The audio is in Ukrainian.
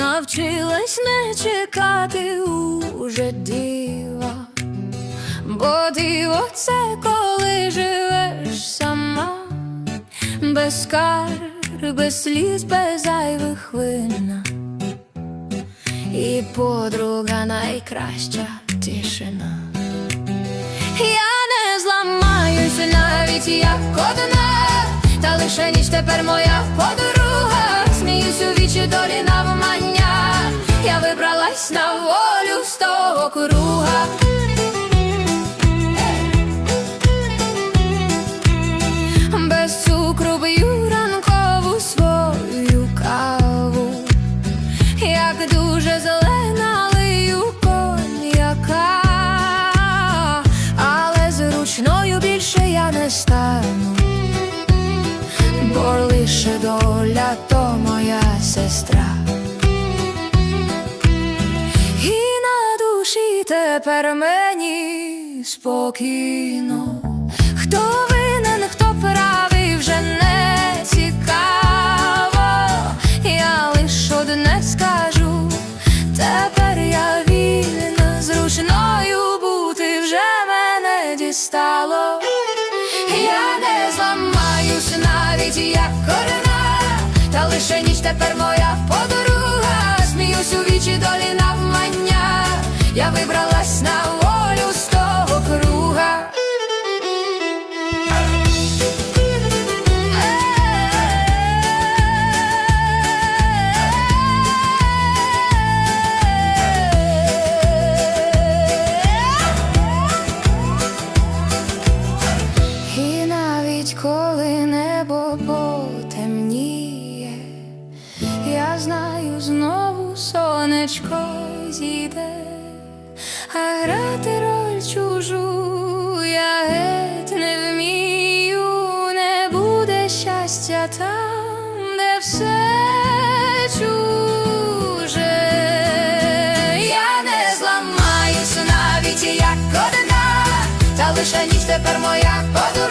навчилась не чекати уже дива, бо диво це коли живеш сама, без скарг, без сліз, без зайвих вина. І подруга найкраща тишина. Я не зламаюсь навіть як одна, та лише ніч тепер моя подруга. Сміюсь у вічі долі навмання. Я вибралась на волю з того круга. Без цукру б'ю ранкову свою каву. Як дуже зелена лию коньяка, але зручною більше я не стану, бо лише доля то моя сестра. Душі тепер мені спокійно. Хто винен, хто правий, вже не цікаво. Я лиш одне скажу, тепер я вільна, зручною бути вже мене дістало. Я не зламаюсь навіть як корена, та лише ніч тепер моя подруга. Сонечко зійде, а грати роль чужу я геть не вмію, не буде щастя там, де все чуже. Я не зламаюсь навіть як одна, та лише ніч тепер моя подруга.